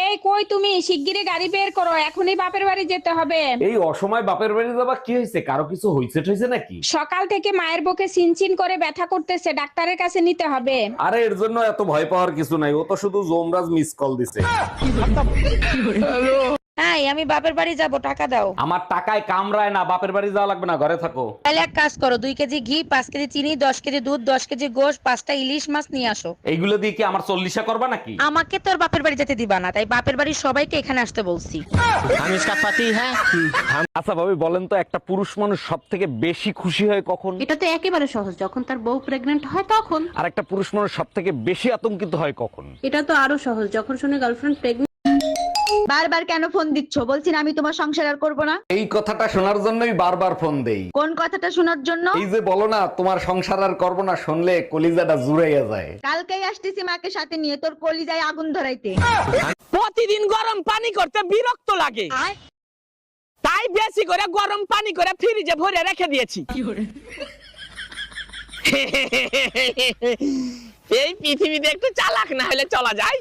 এই কই তুমি? শিগগিরই গাড়ি বের করো এখনই বাপের বাড়ি যেতে হবে। এই অসময় বাপের বাড়ি যাবা কি হয়েছে? কারও কিছু হইছে হইছে নাকি? সকাল থেকে মায়ের বুকে সিনচিন করে ব্যথা করতেছে ডাক্তারের কাছে নিতে হবে। আরে এর জন্য এত ভয় পাওয়ার কিছু নাই ও তো শুধু জোমরাজ মিস কল দিছে। হ্যাঁ আমি বাপের বাড়ি যাব টাকা দাও। আমার টাকায় কামড়ায় না বাপের বাড়ি যাওয়া লাগবে না ঘরে থাকো। তাহলে এক কাজ করো দুই কেজি ঘি পাঁচ কেজি চিনি দশ কেজি দুধ দশ কেজি গোশ পাঁচটা ইলিশ মাছ নিয়ে আসো। এইগুলো দিয়ে কি আমার চল্লিশা করবা নাকি? আমাকে তোর বাপের বাড়ি যেতে দিবা না তাই বাপের বাড়ির সবাইকে এখানে আসতে বলছি। আমি পাতি হ্যাঁ? আচ্ছা ভাবি বলেন তো একটা পুরুষ মানুষ সব থেকে বেশি খুশি হয় কখন? এটা তো একেবারে সহজ যখন তার বউ প্রেগনেন্ট হয় তখন। আর একটা পুরুষ মানুষ সব থেকে বেশি আতঙ্কিত হয় কখন? এটা তো আরও সহজ যখন শুনে গার্লফ্রেন্ড প্রেগনেন্ট বারবার কেন ফোন দিচ্ছ? বলছি না আমি তোমার সংসার আর করব না। এই কথাটা শোনার জন্যই বারবার ফোন দেই। কোন কথাটা শোনার জন্য? এই যে বলো না তোমার সংসার আর করব না শুনলে কলিজাটা জুড়াইয়া যায়। কালকেই আসতেছি মাকে সাথে নিয়ে তোর কলিজায় আগুন ধরাইতে। প্রতিদিন গরম পানি করতে বিরক্ত লাগে। তাই বেশি করে গরম পানি করে ফ্রিজে ভরে রেখে দিয়েছি। এই পৃথিবীতে একটু চালাক না হলে চলা যায়।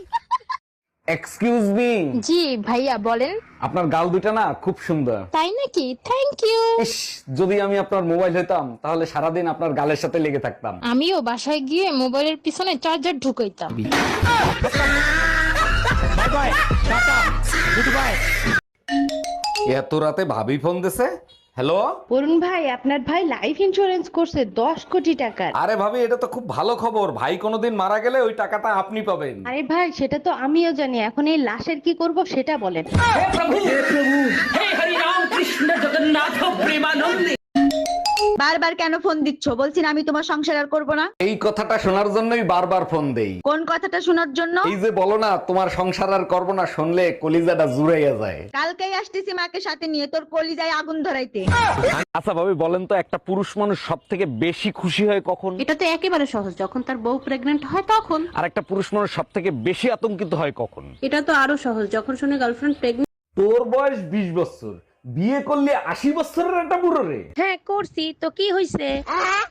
এক্সকিউজ মি জি ভাইয়া বলেন। আপনার গাল দুটা না খুব সুন্দর। তাই নাকি? থ্যাংক ইউ ইস যদি আমি আপনার মোবাইল হইতাম তাহলে সারাদিন আপনার গালের সাথে লেগে থাকতাম। আমিও বাসায় গিয়ে মোবাইলের পিছনে চার্জার ঢুকাইতাম। এত রাতে ভাবি ফোন দিছে? হ্যালো? অরুণ ভাই আপনার ভাই লাইফ ইন্স্যুরেন্স করছে দশ কোটি টাকার। আরে ভাবি এটা তো খুব ভালো খবর। ভাই কোনোদিন মারা গেলে ওই টাকাটা আপনি পাবেন। আরে ভাই সেটা তো আমিও জানি। এখন এই লাশের কি করব সেটা বলেন। বারবার কেন ফোন দিচ্ছ? বলছি না আমি তোমার সংসার আর করব না। এই কথাটা শোনার জন্যই বারবার ফোন দেই। কোন কথাটা শোনার জন্য? এই যে বলো না তোমার সংসার আর করব না শুনলে কলিজাটা জুড়াইয়া যায়। কালকেই আসতেছি মাকে সাথে নিয়ে তোর কলিজায় আগুন ধরাইতে। আচ্ছা ভাবি বলেন তো একটা পুরুষ মানুষ সব থেকে বেশি খুশি হয় কখন? এটা তো একেবারে সহজ যখন তার বউ প্রেগনেন্ট হয় তখন। আর একটা পুরুষ মানুষ সব থেকে বেশি আতঙ্কিত হয় কখন? এটা তো আরও সহজ যখন শুনে গার্লফ্রেন্ড প্রেগনেন্ট তোর বয়স বিশ বছর বিয়ে করলে আশি বছরের একটা বুড়ো রে। হ্যাঁ করছি। তো কি হইছে?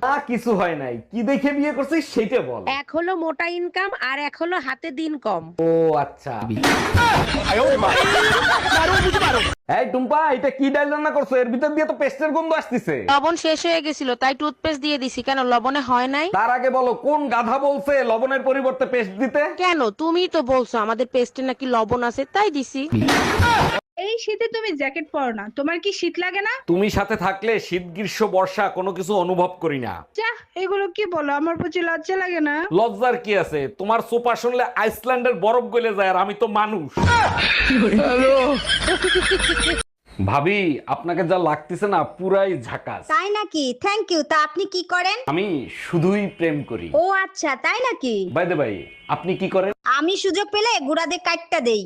তা কিছু হয় নাই। কি দেখে বিয়ে করছিস সেইটা বল। এক হলো মোটা ইনকাম আর এক হলো হাতে দিন কম। ও আচ্ছা। এই টুম্পা এটা কি ডাল রান্না করছ? এর ভিতর দিয়ে তো পেস্টের গন্ধ আসতেছে। লবণ শেষ হয়ে গেছিল তাই টুথপেস্ট দিয়ে দিছি। কেন লবণে হয় নাই? তার আগে বলো কোন গাধা বলছে লবণের পরিবর্তে পেস্ট দিতে? কেন? তুমি তো বলছো আমাদের পেস্টে নাকি লবণ আছে তাই দিছি। এই শীতে তুমি জ্যাকেট পরো না। তোমার কি শীত লাগে না? তুমি সাথে থাকলে শীত গ্রীষ্ম বর্ষা কোনো কিছু অনুভব করি না। যা এগুলো কি বলো? আমার প্রতি লজ্জা লাগে না। লজ্জার কি আছে? তোমার সোপা শুনলে আইসল্যান্ডের বরফ গলে যায় আর আমি তো মানুষ। ভাবি আপনাকে যা লাগতেছে না পুরাই ঝাকাস। তাই নাকি? থ্যাংক ইউ তা আপনি কি করেন? আমি শুধুই প্রেম করি। ও আচ্ছা তাই নাকি? বাইদে ভাই আপনি কি করেন? আমি সুযোগ পেলে গুড়াতে কাটটা দেই।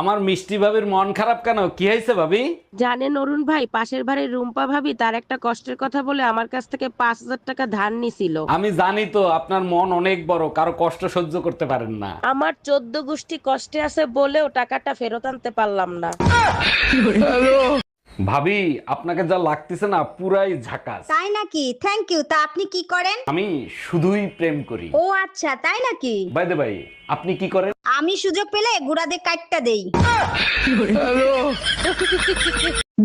আমার মিষ্টি ভাবির মন খারাপ কেন? কি হয়েছে ভাবি? জানেন অরুণ ভাই পাশের বাড়ির রুম্পা ভাবি তার একটা কষ্টের কথা বলে আমার কাছ থেকে পাঁচ হাজার টাকা ধার নিছিল। আমি জানি তো আপনার মন অনেক বড় কারও কষ্ট সহ্য করতে পারেন না। আমার চোদ্দ গোষ্ঠী কষ্টে আছে বলেও টাকাটা ফেরত আনতে পারলাম না। ভাবি আপনাকে যা লাগতেছে না পুরাই ঝাকাস। তাই নাকি? থ্যাংক ইউ তা আপনি কি করেন? আমি শুধুই প্রেম করি। ও আচ্ছা তাই নাকি? বাই দে ভাই আপনি কি করেন? আমি সুযোগ পেলে গুড়াদের কাটটা দেই।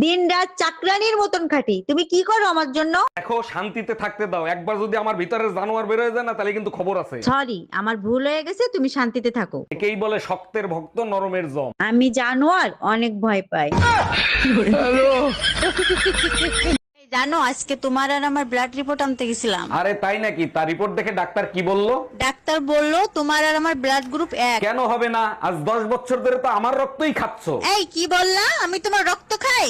দিন রাত চাকরানির মতন খাটি। তুমি কি করো আমার জন্য? দেখো শান্তিতে থাকতে দাও। একবার যদি আমার ভিতরে জানোয়ার বের হয়ে যায় না তাহলে কিন্তু খবর আছে। সরি আমার ভুল হয়ে গেছে তুমি শান্তিতে থাকো। একেই বলে শক্তের ভক্ত নরমের জম। আমি জানোয়ার অনেক ভয় পাই। জানো আজকে তোমার আর আমার ব্লাড রিপোর্ট আনতে গেছিলাম। আরে তাই নাকি? তার রিপোর্ট দেখে ডাক্তার কি বলল? ডাক্তার বলল তোমার আর আমার ব্লাড গ্রুপ এক। কেন হবে না? আজ দশ বছর ধরে তো আমার রক্তই খাচ্ছ। এই কি বললা? আমি তোমার রক্ত খাই।